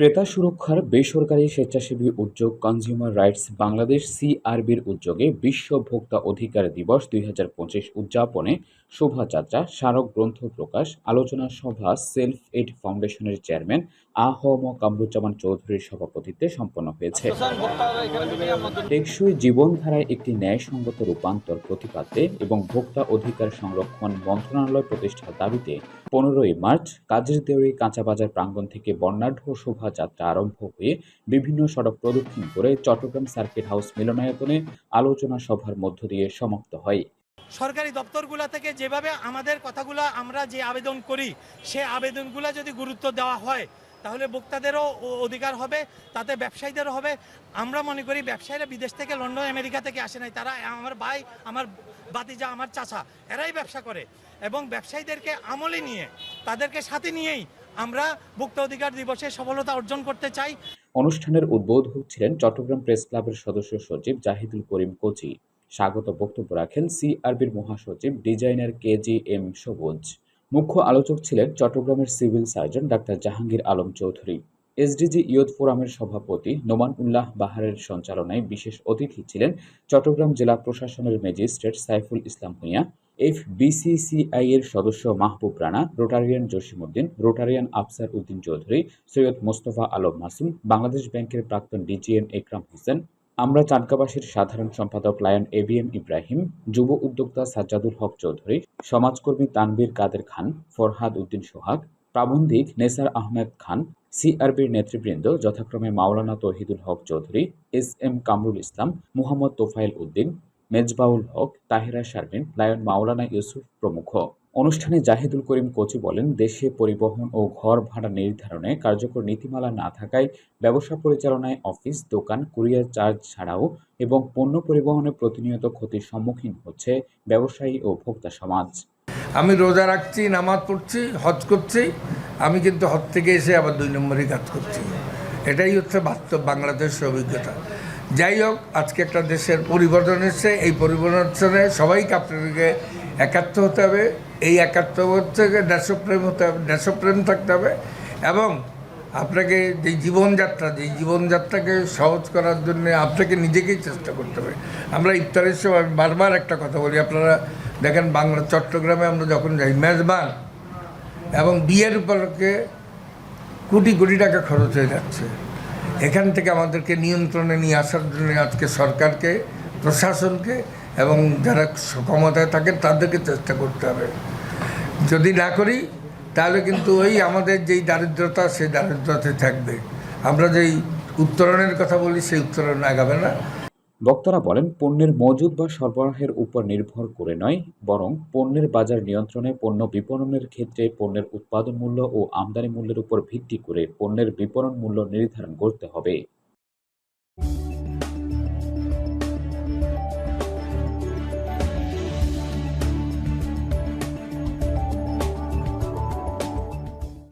ক্রেতা সুরক্ষার বেসরকারি স্বেচ্ছাসেবী উদ্যোগ কনজিউমার রাইটস বাংলাদেশ সিআরবির উদ্যোগে বিশ্ব ভোক্তা অধিকার দিবস দুই উদযাপনে শোভাযাত্রা, স্মারক গ্রন্থ প্রকাশ, আলোচনা সভা, সেলফ এড ফাউন্ডেশনের চেয়ারম্যান আ হ ম কামরুজ্জামান চৌধুরীর সভাপতিত্বে সম্পন্ন হয়েছে। টেকসই জীবনধারায় একটি ন্যায়সঙ্গত রূপান্তর প্রতিপাদ্যে এবং ভোক্তা অধিকার সংরক্ষণ মন্ত্রণালয় প্রতিষ্ঠার দাবিতে পনেরোই মার্চ কাজের দেওয়ারি কাঁচাবাজার প্রাঙ্গণ থেকে বর্ণাঢ্য শোভাযাত্রা আরম্ভ হয়ে বিভিন্ন সড়ক প্রদক্ষিণ করে চট্টগ্রাম সার্কিট হাউস মিলনায়তনে আলোচনা সভার মধ্য দিয়ে সমাপ্ত হয়। সরকারি দপ্তরগুলো থেকে যেভাবে আমাদের কথাগুলো আমরা যে আবেদন করি, সে আবেদনগুলো যদি গুরুত্ব দেওয়া হয়, তাহলে ভোক্তাদেরও অধিকার হবে, তাতে ব্যবসায়ীদেরও হবে। আমরা মনে করি ব্যবসায়ীরা বিদেশ থেকে লন্ডন, আমেরিকা থেকে আসে নাই, তারা আমার ভাই, আমার বাতিজা আমার চাচা, এরাই ব্যবসা করে। এবং ব্যবসায়ীদেরকে আমলে নিয়ে, তাদেরকে সাথে নিয়েই আমরা ভোক্তা অধিকার দিবসে সফলতা অর্জন করতে চাই। অনুষ্ঠানের উদ্বোধক ছিলেন চট্টগ্রাম প্রেস ক্লাবের সদস্য সচিব জাহিদুল করিম কোচি। স্বাগত বক্তব্য রাখেন সিআরবির মহাসচিব ডিজাইনার কে জি এম সবুজ। মুখ্য আলোচক ছিলেন চট্টগ্রামের সিভিল সার্জন ডাক্তার জাহাঙ্গীর আলম চৌধুরী। এসডিজি ইয়ুথ ফোরামের সভাপতি নোমান উল্লাহ বাহারের সঞ্চালনায় বিশেষ অতিথি ছিলেন চট্টগ্রাম জেলা প্রশাসনের magistrate Saiful Islam Bhuiyan. F BCCI এর সদস্য মাহবুব রানা, রোটারিয়ান জসিমউদ্দিন রোটারিয়ান আফসার উদ্দিন চৌধুরী, সৈয়দ মোস্তফা আলম মাসুম, বাংলাদেশ ব্যাংকের প্রাক্তন ডিজিএম একরাম হোসেন, আমরা চাটগাবাসীর সাধারণ সম্পাদক লায়ন এবিএম ইব্রাহিম, যুব উদ্যোক্তা সাজ্জাদুল হক চৌধুরী, সমাজকর্মী তানবীর কাদের খান, ফরহাদ উদ্দিন সোহাগ, প্রাবন্ধিক নেসার আহমেদ খান, সিআরবির নেতৃবৃন্দ যথাক্রমে Maulana Tohidul Haque Chowdhury, S M Kamrul Islam, Muhammad Tofayel Uddin Mejbaul Haque, Tahera Sharmin, lion Maulana Yusuf প্রমুখ। অনুষ্ঠানে জাহিদুল করিম কোচি বলেন, দেশে পরিবহন ও ঘর ভাড়া নির্ধারণে কার্যকর নীতিমালা না থাকায় ব্যবসা পরিচালনায় অফিস, দোকান, কুরিয়ার চার্জ ছাড়াও এবং পণ্য পরিবহনে প্রতিনিয়ত ক্ষতির সম্মুখীন হচ্ছে ব্যবসায়ী ও ভোক্তা সমাজ। আমি রোজা রাখছি, নামাজ পড়ছি, হজ করছি, আমি কিন্তু হজ থেকে এসে আবার দুই নম্বরই কাজ করছি। এটাই হচ্ছে বাস্তব বাংলাদেশের অভিজ্ঞতা। যাই হোক আজকে একটা দেশের পরিবর্তন এসছে। এই পরিবর্তনে সবাইকে আপনাদেরকে একাত্ম হতে হবে। এই একাত্ম গিয়ে দেশপ্রেম হতে হবে, দেশপ্রেম থাকতে হবে এবং আপনাকে যে জীবনযাত্রা, যে জীবনযাত্রাকে সহজ করার জন্য আপনাকে নিজেকেই চেষ্টা করতে হবে। আমরা ইফতারের সময় বারবার একটা কথা বলি, আপনারা দেখেন বাংলা, চট্টগ্রামে আমরা যখন যাই, মেজবান এবং বিয়ের উপলক্ষে কোটি কোটি টাকা খরচ হয়ে যাচ্ছে। এখান থেকে আমাদেরকে নিয়ন্ত্রণে নিয়ে আসার জন্য আজকে সরকারকে, প্রশাসনকে এবং যারা ক্ষমতায় থাকেন তাদেরকে চেষ্টা করতে হবে। যদি না করি, তাহলে কিন্তু ওই আমাদের যেই দারিদ্রতা, সেই দারিদ্রতা থাকবে। আমরা যেই উত্তরণের কথা বলি, সেই উত্তরণ আগাবে না। বক্তারা বলেন, পণ্যের মজুদ বা সরবরাহের উপর নির্ভর করে নয়, বরং পণ্যের বাজার নিয়ন্ত্রণে পণ্য বিপণনের ক্ষেত্রে পণ্যের উৎপাদন মূল্য ও আমদানি মূল্যের উপর ভিত্তি করে পণ্যের বিপণন মূল্য নির্ধারণ করতে হবে।